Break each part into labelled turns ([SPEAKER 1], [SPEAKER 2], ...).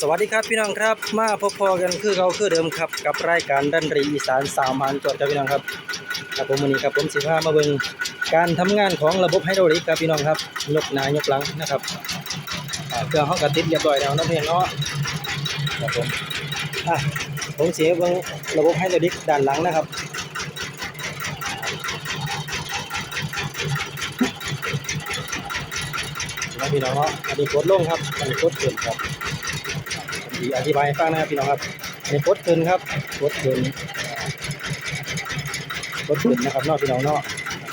[SPEAKER 1] สวัสดีครับพี่น้องครับ มาพบพอกันคือเราคือเดิมครับ กับรายการดันรีอีสานสามันจดครับพี่น้องครับครับผมวันนี้ครับผมสิพามาเบิ่งการทำงานของระบบไฮดรอลิกครับพี่น้องครับยกหน้ายกหลังนะครับเครื่องห้องกระติดเรียบร้อยแล้วนะเพียงเนาะครับผมอะผมเสียเบิ่งระบบไฮดรอลิกด้านหลังนะครับนะพี่น้องเนาะอันนี้กดลงครับอันนี้กดขึ้นครับีอธิบายให้ฟังนะครับพี่น้องครับอันนี้กดขึ้นครับกดขึ้นกดขึ้นนะครับนอกพี่น้องเนาะ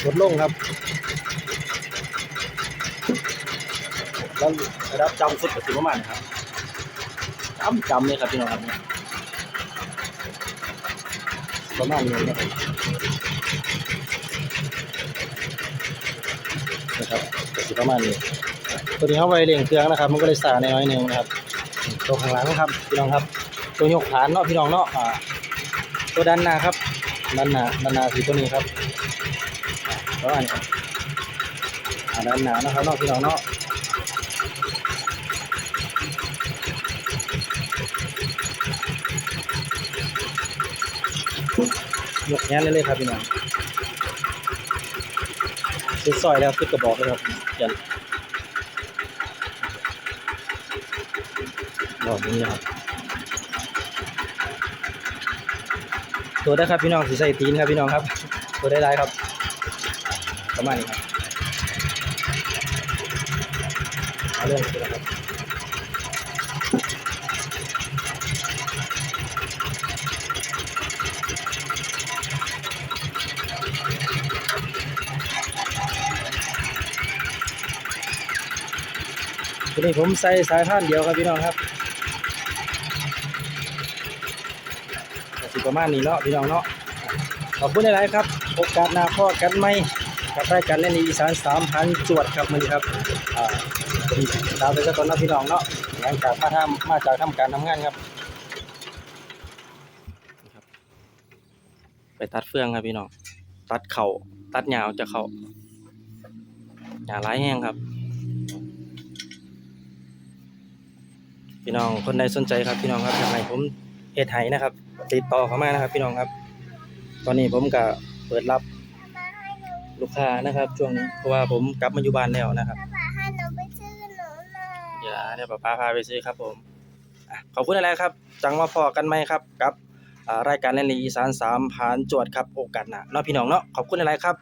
[SPEAKER 1] กดลงครับแล้วระดับจำสุดก็ถือประมาณนี้ครับจำจำเลยครับพี่น้องครับเนี่ยประมาณนี้นะครับนะครับก็ถือประมาณนี้ตัวนี้เขาไวเร่งเครื่องนะครับ มันก็เลยสาในน้อยนึงนะครับ ตัวข้างหลังครับพี่น้องครับ ตัวยกฐานเนาะพี่น้องเนาะอ่าตัวด้านหน้าครับด้านหน้าด้านหน้าคือตัวนี้ครับอ่าประมาณนี้ครับอ่าด้านหน้านะครับเนาะพี่น้องเนาะยกแขนเลยเลยครับพี่น้องสุดซอยแล้วขึ้นกระบอกเลยครับยัน บอกนี้นะครับตัวได้ครับพี่น้องสีใส่ตีนครับพี่น้องครับ ตัวได้ได้ครับประมาณนี้ครับเอาเรื่องนี้นะครับทีนี้ผมใส่สายพานเดียวครับพี่น้องครับ สิประมาณนี้เนาะพี่น้องเนาะขอบคุณหลายๆครับโอกาสหน้าพ่อกันไหมกับรายการเล่นอีสานสามพันจวดครับมือนี้ครับอ่าไปสักคนนะพี่น้องเนาะหลังจากมาทำมาจากทำการทำงานครับ ไปตัดเฟืองครับพี่น้องตัดเข่าตัดหยาวจะเข่าหยาไร้แห้งครับ พี่น้องคนใดสนใจครับพี่น้องครับอยากให้ผม เฮ็ดให้นะครับ ติดต่อเข้ามานะครับ พี่น้องครับ ตอนนี้ผมก็เปิดรับลูกค้านะครับ ช่วงนี้เพราะว่าผมกลับมาอยู่บ้านแล้วนะครับ
[SPEAKER 2] ป๊าให้หนูไปซื้อขนมหน่อย
[SPEAKER 1] อย่าเดี๋ยวป้าพาไปซื้อครับผมอะขอบคุณอะไรครับ จังมาพอกันไหมครับกับอ่ารายการเล่นลีอีสานสามผ่านจวดครับโอกาสหน้าเนาะพี่น้องเนาะขอบคุณอะไรครับ